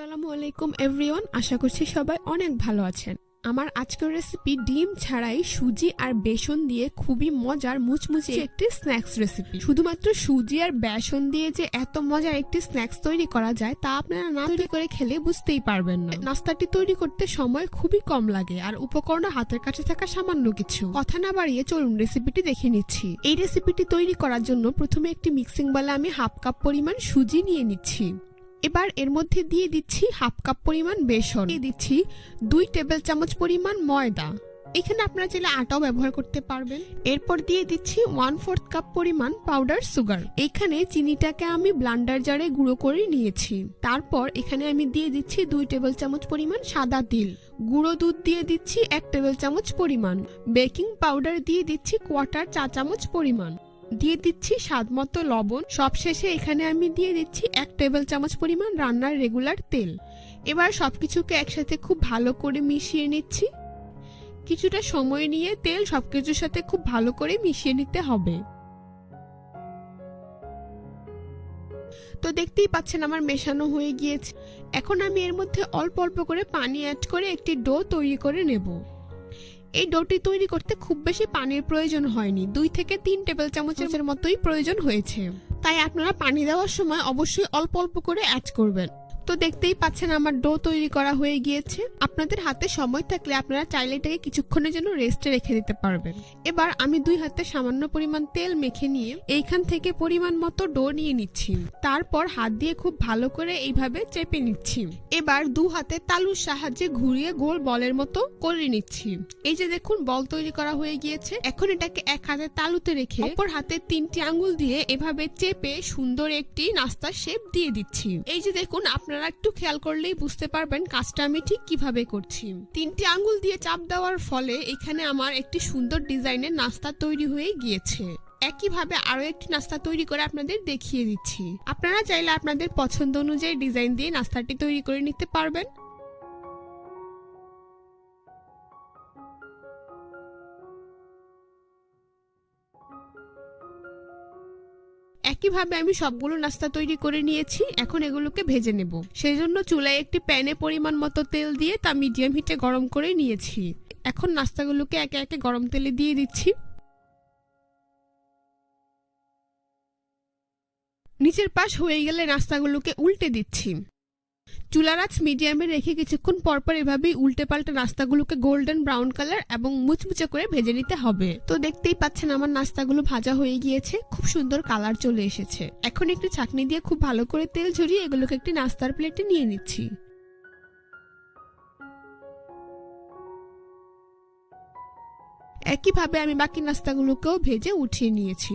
আসসালামু আলাইকুম এভরিওয়ান আশা করছি সবাই অনেক ভালো আছেন। আমার আজকের রেসিপি ডিম ছাড়াই সুজি আর বেসন দিয়ে খুবই মজার মুচমুচে একটি স্ন্যাক্স রেসিপি শুধুমাত্র সুজি আর বেসন দিয়ে যে এত মজার একটি স্ন্যাক্স তৈরি করা যায়, তা আপনারা না তৈরি করে খেলে বুঝতেই পারবেন না। নাস্তাটি তৈরি করতে সময় খুবই কম লাগে, আর উপকরণ হাতের কাছে থাকা সামান্য কিছু। কথা না বাড়িয়ে চলুন রেসিপিটি দেখে নিচ্ছি। এই রেসিপিটি তৈরি করার জন্য প্রথমে একটি মিক্সিং বলে আমি হাফ কাপ পরিমাণ সুজি নিয়ে নিচ্ছি। এবার এর মধ্যে দিয়ে দিচ্ছি হাফ কাপ পরিমাণ বেসন। দিয়ে দিচ্ছি দুই টেবিল চামচ পরিমাণ ময়দা। এখানে আপনারা চাইলে আটাও ব্যবহার করতে পারবেন। এরপর দিয়ে দিচ্ছি ওয়ান ফোর্থ কাপ পরিমাণ পাউডার সুগার। এখানে চিনিটাকে আমি ব্লান্ডার জারে গুঁড়ো করে নিয়েছি। তারপর এখানে আমি দিয়ে দিচ্ছি দুই টেবিল চামচ পরিমাণ সাদা তিল। গুঁড়ো দুধ দিয়ে দিচ্ছি এক টেবিল চামচ পরিমাণ। বেকিং পাউডার দিয়ে দিচ্ছি কোয়ার্টার চা চামচ পরিমাণ। দিয়ে দিচ্ছি স্বাদ মতো লবণ। সবশেষে এখানে আমি দিয়ে দিচ্ছি এক টেবিল চামচ পরিমাণ রান্নার রেগুলার তেল। এবার সব কিছুকে একসাথে খুব ভালো করে মিশিয়ে নিচ্ছি। কিছুটা সময় নিয়ে তেল সব কিছুর সাথে খুব ভালো করে মিশিয়ে নিতে হবে। তো দেখতেই পাচ্ছেন আমার মেশানো হয়ে গিয়েছে। এখন আমি এর মধ্যে অল্প অল্প করে পানি অ্যাড করে একটি ডো তৈরি করে নেব। এই ডোটি তৈরি করতে খুব বেশি পানির প্রয়োজন হয়নি। দুই থেকে তিন টেবিল চামচের মতোই প্রয়োজন হয়েছে। তাই আপনারা পানি দেওয়ার সময় অবশ্যই অল্প অল্প করে অ্যাড করবেন। তো দেখতেই পাচ্ছেন আমার ডো তৈরি করা হয়ে গিয়েছে। আপনাদের হাতে সময় থাকলে আপনারা চাইলে এটাকে কিছুক্ষণের জন্য রেস্টে রেখে দিতে পারবেন। এবার আমি দুই হাতে সামান্য পরিমাণ তেল মেখে নিয়ে এইখান থেকে পরিমাণ মতো ডো নিয়ে নিচ্ছি। তারপর হাত দিয়ে খুব ভালো করে এইভাবে চেপে নিচ্ছি। এবার দু হাতে তালুর সাহায্যে ঘুরিয়ে গোল বলের মতো করে নিচ্ছি। এই যে দেখুন, বল তৈরি করা হয়ে গিয়েছে। এখন এটাকে এক হাতে তালুতে রেখে অপর হাতে তিনটি আঙ্গুল দিয়ে এভাবে চেপে সুন্দর একটি নাস্তার শেপ দিয়ে দিচ্ছি। এই যে দেখুন, আপনারা একটু খেয়াল করলেই বুঝতে পারবেন কাজটা আমি ঠিক কীভাবে করছি। তিনটি আঙ্গুল দিয়ে চাপ দেওয়ার ফলে এখানে আমার একটি সুন্দর ডিজাইনের নাস্তা তৈরি হয়ে গিয়েছে। একইভাবে আরও একটি নাস্তা তৈরি করে আপনাদের দেখিয়ে দিচ্ছি। আপনারা চাইলে আপনাদের পছন্দ অনুযায়ী ডিজাইন দিয়ে নাস্তাটি তৈরি করে নিতে পারবেন। একইভাবে আমি সবগুলো নাস্তা তৈরি করে নিয়েছি, এখন এগুলোকে ভেজে নেব। সেই জন্য চুলায় একটি প্যানে পরিমাণ মতো তেল দিয়ে তা মিডিয়াম হিটে গরম করে নিয়েছি। এখন নাস্তাগুলোকে একে একে গরম তেলে দিয়ে দিচ্ছি। নিচের পাশ হয়ে গেলে নাস্তাগুলোকে উল্টে দিচ্ছি। চুলার আঁচ মিডিয়ামে রেখে কিছুক্ষণ পরপর এভাবেই উল্টে পাল্টে নাস্তাগুলোকে গোল্ডেন ব্রাউন কালার এবং মুচমুচে করে ভেজে নিতে হবে। তো দেখতেই পাচ্ছেন আমার নাস্তাগুলো ভাজা হয়ে গিয়েছে, খুব সুন্দর কালার চলে এসেছে। এখন একটি ছাকনি দিয়ে খুব ভালো করে তেল ঝরিয়ে এগুলোকে একটি নাস্তার প্লেটে নিয়ে নিচ্ছি। একইভাবে আমি বাকি নাস্তাগুলোকেও ভেজে উঠিয়ে নিয়েছি।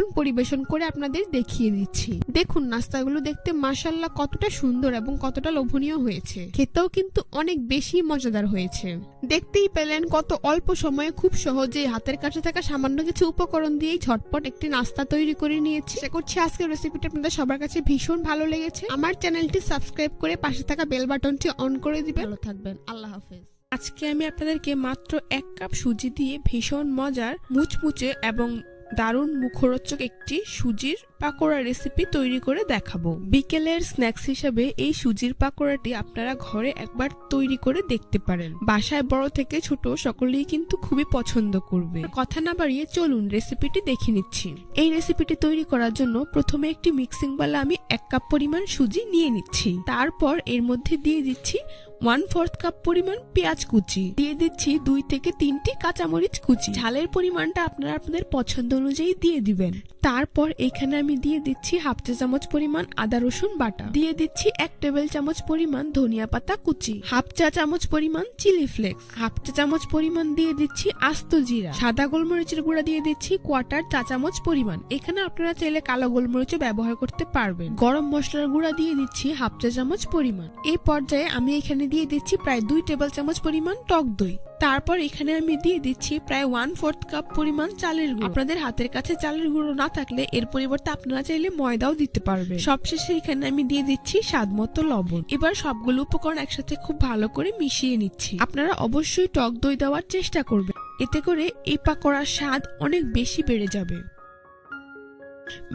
এখন পরিবেশন করে আপনাদের দেখিয়ে দিচ্ছি। দেখুন, নাস্তাগুলো দেখতে মাসাল্লাহ কতটা সুন্দর এবং কতটা লোভনীয় হয়েছে। খেতেও কিন্তু অনেক বেশি মজাদার হয়েছে। দেখতেই পেলেন কত অল্প সময়ে খুব সহজেই হাতের কাছে থাকা সামান্য কিছু উপকরণ দিয়েই ঝটপট একটি নাস্তা তৈরি করে নিয়েছি। আশা করছি আজকের রেসিপিটা আপনাদের সবার কাছে ভীষণ ভালো লেগেছে। আমার চ্যানেলটি সাবস্ক্রাইব করে পাশে থাকা বেল বাটনটি অন করে দিবেন। ভালো থাকবেন। আল্লাহ হাফেজ। আজকে আমি আপনাদেরকে মাত্র এক কাপ সুজি দিয়ে ভীষণ মজার মুচমুচে এবং দারুণ মুখরোচক একটি সুজির পাকোড়া রেসিপি তৈরি করে দেখাবো। বিকেলের স্ন্যাক্স হিসাবে এই সুজির পাকোড়াটি আপনারা ঘরে একবার তৈরি করে দেখতে পারেন। বাসায় বড় থেকে ছোট সকলেই কিন্তু খুবই পছন্দ করবে। কথা না বাড়িয়ে চলুন রেসিপিটি দেখে নিচ্ছি। এই রেসিপিটি তৈরি করার জন্য প্রথমে একটি মিক্সিং বলে আমি এক কাপ পরিমাণ সুজি নিয়ে নিচ্ছি। তারপর এর মধ্যে দিয়ে দিচ্ছি ওয়ান ফোর্থ কাপ পরিমাণ পেঁয়াজ কুচি। দিয়ে দিচ্ছি দুই থেকে তিনটি কাঁচামরিচ কুচি। ঝালের পরিমাণটা আপনারা আপনাদের পছন্দ অনুযায়ী দিয়ে দিবেন। তারপর এখানে আমি দিয়ে দিচ্ছি হাফ চা চামচ পরিমাণ আদা রসুন বাটা। দিয়ে দিচ্ছি এক টেবিল চামচ পরিমাণ ধনিয়া পাতা কুচি। হাফ চা চামচ পরিমাণ চিলি ফ্লেক্স। হাফ চা চামচ পরিমাণ দিয়ে দিচ্ছি আস্ত জিরা। সাদা গোলমরিচের গুঁড়া দিয়ে দিচ্ছি কোয়ার্টার চা চামচ পরিমাণ। এখানে আপনারা চাইলে কালো গোলমরিচও ব্যবহার করতে পারবেন। গরম মশলার গুঁড়া দিয়ে দিচ্ছি হাফ চা চামচ পরিমাণ। এই পর্যায়ে আমি এখানে দিয়ে দিচ্ছি প্রায় দুই টেবিল চামচ পরিমাণ টক দই। তারপর এখানে আমি দিয়ে দিচ্ছি প্রায় ওয়ান ফোর্থ কাপ পরিমাণ চালের গুঁড়ো। আপনাদের হাতের কাছে চালের গুঁড়ো না থাকলে এর পরিবর্তে আপনারা চাইলে ময়দাও দিতে পারবেন। সবশেষে এখানে আমি দিয়ে দিচ্ছি স্বাদ মতো লবণ। এবার সবগুলো উপকরণ একসাথে খুব ভালো করে মিশিয়ে নিচ্ছি। আপনারা অবশ্যই টক দই দেওয়ার চেষ্টা করবেন। এতে করে এই পাকোড়ার স্বাদ অনেক বেশি বেড়ে যাবে।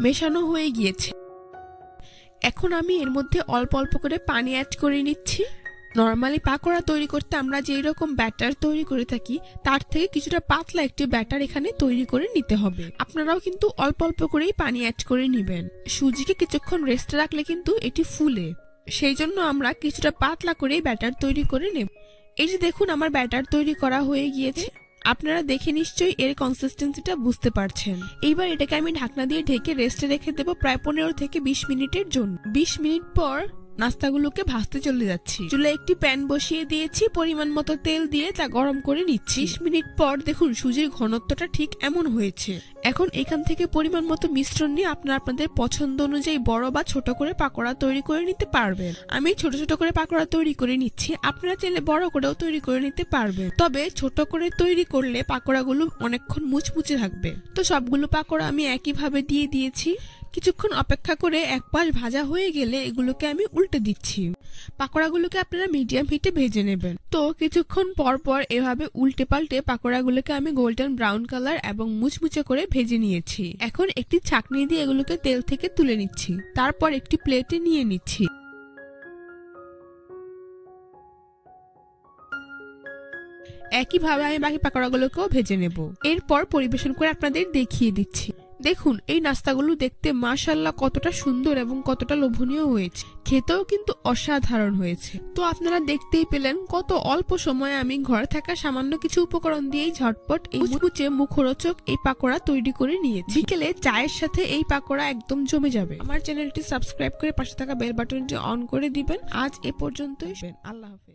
মেশানো হয়ে গিয়েছে। এখন আমি এর মধ্যে অল্প অল্প করে পানি অ্যাড করে নিচ্ছি। নর্মালি পাকোড়া তৈরি করতে আমরা যেই রকম ব্যাটার তৈরি করে থাকি, তার থেকে কিছুটা পাতলা একটি ব্যাটার এখানে তৈরি করে নিতে হবে। আপনারাও কিন্তু অল্প অল্প করেই পানি অ্যাড করে নেবেন। সুজিকে কিছুক্ষণ রেস্টে রাখলে কিন্তু এটি ফুলে। সেই জন্য আমরা কিছুটা পাতলা করেই ব্যাটার তৈরি করে নেব। এই যে দেখুন আমার ব্যাটার তৈরি করা হয়ে গিয়েছে। আপনারা দেখে নিশ্চয়ই এর কনসিস্টেন্সিটা বুঝতে পারছেন। এইবার এটাকে আমি ঢাকনা দিয়ে ঢেকে রেস্টে রেখে দেবো প্রায় পনেরো থেকে বিশ মিনিটের জন্য। বিশ মিনিট পর নাস্তাগুলোকে ভাজতে চলে যাচ্ছি। চুলে একটি প্যান বসিয়ে দিয়েছি, পরিমাণ মতো তেল দিয়ে তা গরম করে নিচ্ছি। বিশ মিনিট পর দেখুন সুজির ঘনত্বটা ঠিক এমন হয়েছে। এখন এখান থেকে পরিমাণ মতো মিশ্রণ নিয়ে আপনারা আপনাদের পছন্দ অনুযায়ী বড় বা ছোট করে পাকোড়া তৈরি করে নিতে পারবেন। আমি ছোট ছোট করে পাকোড়া তৈরি করে নিচ্ছি, আপনারা চাইলে বড় করেও তৈরি করে নিতে পারবেন। তবে ছোট করে তৈরি করলে পাকোড়াগুলো অনেকক্ষণ মুচমুচে থাকবে। তো সবগুলো পাকোড়া আমি একইভাবে দিয়ে দিয়েছি। কিছুক্ষণ অপেক্ষা করে এক পাশ ভাজা হয়ে গেলে এগুলোকে আমি উল্টে দিচ্ছি। পাকোড়াগুলোকে আপনারা মিডিয়াম হিটে ভেজে নেবেন। তো কিছুক্ষণ পর পর এভাবে উল্টে পাল্টে পাকোড়াগুলোকে আমি গোল্ডেন ব্রাউন কালার এবং মুচমুচে করে ভেজে নিয়েছি। এখন একটি ছাকনি দিয়ে এগুলোকে তেল থেকে তুলে নিচ্ছি। তারপর একটি প্লেটে নিয়ে নিচ্ছি। একইভাবে আমি বাকি পাকোড়াগুলোকেও ভেজে নেব। এরপর পরিবেশন করে আপনাদের দেখিয়ে দিচ্ছি। দেখুন এই নাস্তাগুলো দেখতে মাশাল্লাহ কতটা সুন্দর এবং কতটা লোভনীয় হয়েছে। খেতেও কিন্তু অসাধারণ হয়েছে। তো আপনারা দেখতেই পেলেন কত অল্প সময়ে আমি ঘরে থাকা সামান্য কিছু উপকরণ দিয়েই ঝটপট এই মুচমুচে মুখরোচক এই পাকোড়া তৈরি করে নিয়েছি। বিকেলে চায়ের সাথে এই পাকোড়া একদম জমে যাবে। আমার চ্যানেলটি সাবস্ক্রাইব করে পাশে থাকা বেল বাটনটি অন করে দিবেন। আজ এ পর্যন্তই। আল্লাহ হাফেজ।